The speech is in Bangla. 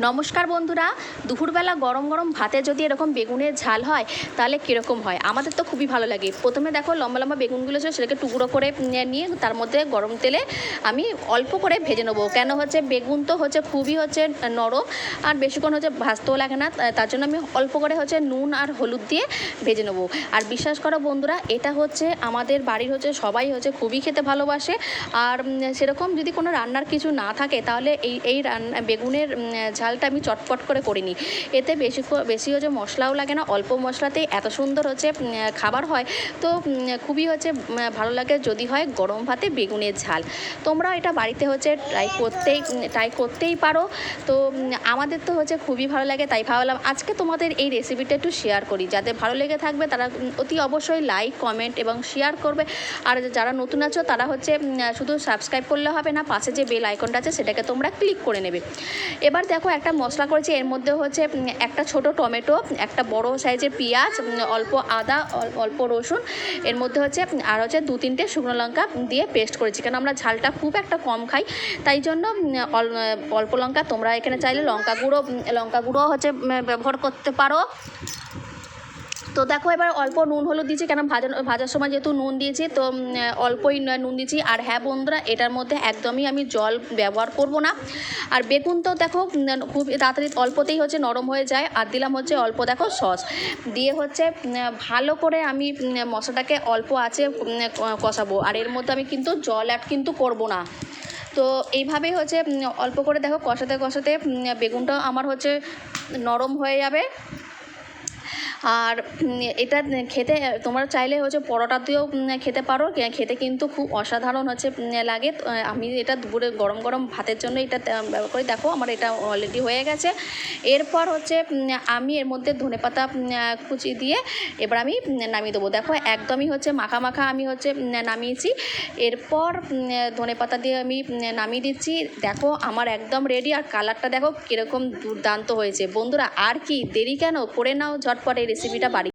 নমস্কার বন্ধুরা, দুপুরবেলা গরম গরম ভাতে যদি এরকম বেগুনের ঝাল হয়, তাহলে কীরকম হয়? আমাদের তো খুবই ভালো লাগে। প্রথমে দেখো লম্বা লম্বা বেগুনগুলো ছিল, সেটাকে টুকরো করে নিয়ে তার মধ্যে গরম তেলে আমি অল্প করে ভেজে নেব। কেন হচ্ছে বেগুন তো হচ্ছে খুবই হচ্ছে নরম, আর বেশিক্ষণ হচ্ছে ভাজতেও লাগে না তার জন্য আমি অল্প করে হচ্ছে নুন আর হলুদ দিয়ে ভেজে নেব। আর বিশ্বাস করো বন্ধুরা, এটা হচ্ছে আমাদের বাড়ির হচ্ছে সবাই হচ্ছে খুবই খেতে ভালোবাসে। আর সেরকম যদি কোনো রান্নার কিছু না থাকে, তাহলে এই এই রান্না বেগুনের ঝালটা আমি চটপট করে করিনি। এতে বেশি বেশি হচ্ছে মশলাও লাগে না, অল্প মশলাতেই এত সুন্দর হচ্ছে খাবার হয়। তো খুবই হচ্ছে ভালো লাগে যদি হয় গরম ভাতে বেগুনের ঝাল। তোমরা এটা বাড়িতে হচ্ছে ট্রাই করতেই ট্রাই করতেই পারো। তো আমাদের তো হচ্ছে খুবই ভালো লাগে, তাই ভাবলাম আজকে তোমাদের এই রেসিপিটা একটু শেয়ার করি। যাদের ভালো লেগে থাকবে, তারা অতি অবশ্যই লাইক কমেন্ট এবং শেয়ার করবে। আর যারা নতুন আছো, তারা হচ্ছে শুধু সাবস্ক্রাইব করলে হবে না, পাশে যে বেল আইকনটা আছে, সেটাকে তোমরা ক্লিক করে নেবে। এবার দেখো একটা মশলা করেছি, এর মধ্যে হচ্ছে একটা ছোট টমেটো, একটা বড় সাইজের পেঁয়াজ অল্প আদা অল্প রসুন, এর মধ্যে হচ্ছে আর হচ্ছে দু তিনটে শুকনো লঙ্কা দিয়ে পেস্ট করেছি। কারণ আমরা ঝালটা খুব একটা কম খাই, তাই জন্য অল- অল্প লঙ্কা তোমরা এখানে চাইলে লঙ্কা গুঁড়ো লঙ্কা গুঁড়ো হচ্ছে ব্যবহার করতে পারো। তো দেখো এবার অল্প নুন হলুদ দিয়েছি কেন ভাজার ভাজার সময় যেহেতু নুন দিয়েছি, তো অল্পই নুন দিয়েছি। আর হ্যাঁ বন্ধুরা, এটার মধ্যে একদমই আমি জল ব্যবহার করব না। আর বেগুন তো দেখো খুব তাড়াতাড়ি অল্পতেই হচ্ছে নরম হয়ে যায়। আর দিলাম হচ্ছে অল্প দেখো সস। দিয়ে হচ্ছে ভালো করে আমি মশলাটাকে অল্প আছে কষাবো। আর এর মধ্যে আমি কিন্তু জল অ্যাড কিন্তু করব না। তো এইভাবেই হচ্ছে অল্প করে দেখো কষাতে কষাতে বেগুনটা আমার হচ্ছে নরম হয়ে যাবে। আর এটা খেতে তোমরা চাইলে হচ্ছে পরোটা দিয়েও খেতে পারো। খেতে কিন্তু খুব অসাধারণ হচ্ছে লাগে। আমি এটা দুপুরে গরম গরম ভাতের জন্য এটা ব্যবহার করি। দেখো আমার এটা অলরেডি হয়ে গেছে। এরপর হচ্ছে আমি এর মধ্যে ধনেপাতা উম, আহ, কুচি দিয়ে এবার আমি নামিয়ে দেবো। দেখো একদমই হচ্ছে মাখা মাখা আমি হচ্ছে নামিয়েছি। এরপর ধনে পাতা দিয়ে আমি নামিয়ে দিচ্ছি। দেখো আমার একদম রেডি আর কালারটা দেখো কীরকম দুর্দান্ত হয়েছে। বন্ধুরা আর কি দেরি কেন? করে নাও ঝটপট রেসিপিটা বাড়ি